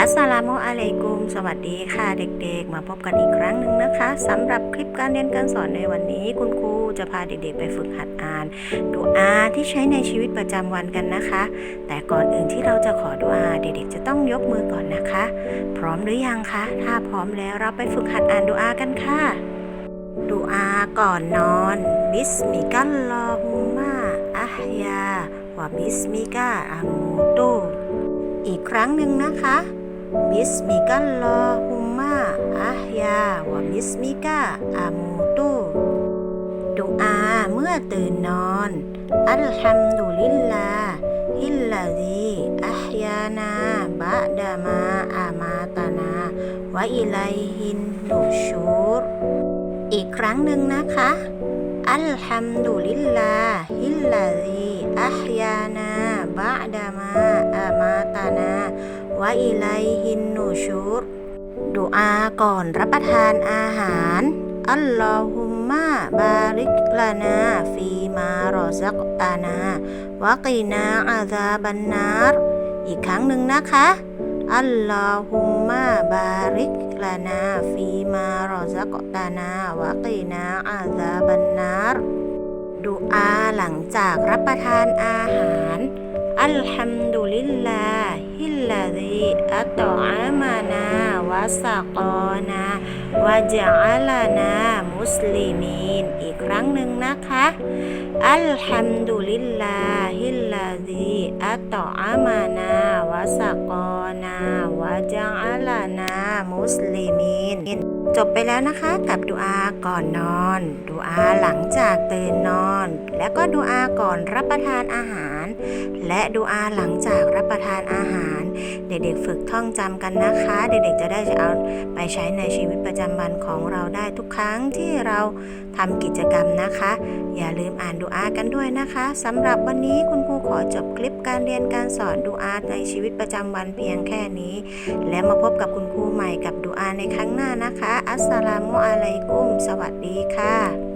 อัสสลามุอะลัยกุม สวัสดีค่ะเด็กๆ มาพบกันอีกครั้งหนึ่งนะคะสำหรับคลิปการเรียนการสอนในวันนี้ คุณครูจะพาเด็กๆ ไปฝึกหัดอ่านดูอาที่ใช้ในชีวิตประจำวันกันนะคะ แต่ก่อนอื่นที่เราจะขอดูอาเด็กๆ จะต้องยกมือก่อนนะคะ พร้อมหรือยังคะ ถ้าพร้อมแล้วเราไปฝึกหัดอ่านดูอากันค่ะดูอาก่อนนอน บิสมิกัลลอฮุมมาอัฮยาวะบิสมิกาอามูตูอีกครั้งหนึ่งนะคะ บิสมิกัลลอฮุมมาอัฮยาวะบิสมิกาอามูตูดูอาเมื่อตื่นนอน อัลฮัมดุลิลลาฮิลลาดีอัฮยานาบะดามาอามาตานาวะอิไลฮินนูชูรอีกครั้งหนึ่งนะคะอัลฮัมดุลิลลาฮิลลาดีอัฮยานาบะดามา วะอิไลฮินนูชูรดูอาก่อนรับประทานอาหาร อัลลอฮุมมาบาริกลานาฟีมารอซักตานาวะกีนาอาซาบันนารอีกครั้งหนึ่งนะคะ อัลลอฮุมมาบาริกลานาฟีมารอซักตานาวะกีนาอาซาบันนารดูอาหลังจากรับประทานอาหาร อัลฮัมดุลิลลา ลลาดีอัตออามานาวาสกอนาวาจาลานามุสลิมีนอีกครั้งหนึ่งนะคะอัลฮัมดุลิลลาฮิลลาดีอัตออามานาวาสกอนาะจาลานามุสลิมีนจบไปแล้วนะคะกับดูอาก่อนนอน ดูอาหลังจากตื่นนอน และก็ดูอาก่อนรับประทานอาหาร และดูอาหลังจากรับประทานอาหาร เด็กๆฝึกท่องจำกันนะคะ เด็กๆจะได้เอาไปใช้ในชีวิตประจำวันของเราได้ทุกครั้งที่เราทำกิจกรรมนะคะ อย่าลืมอ่านดูอากันด้วยนะคะสำหรับวันนี้คุณครูขอจบคลิปการเรียนการสอนดูอาในชีวิตประจำวันเพียงแค่นี้และมาพบกับคุณครูใหม่กับดูอาในครั้งหน้านะคะ อัสสลามุอะลัยกุม สวัสดีค่ะ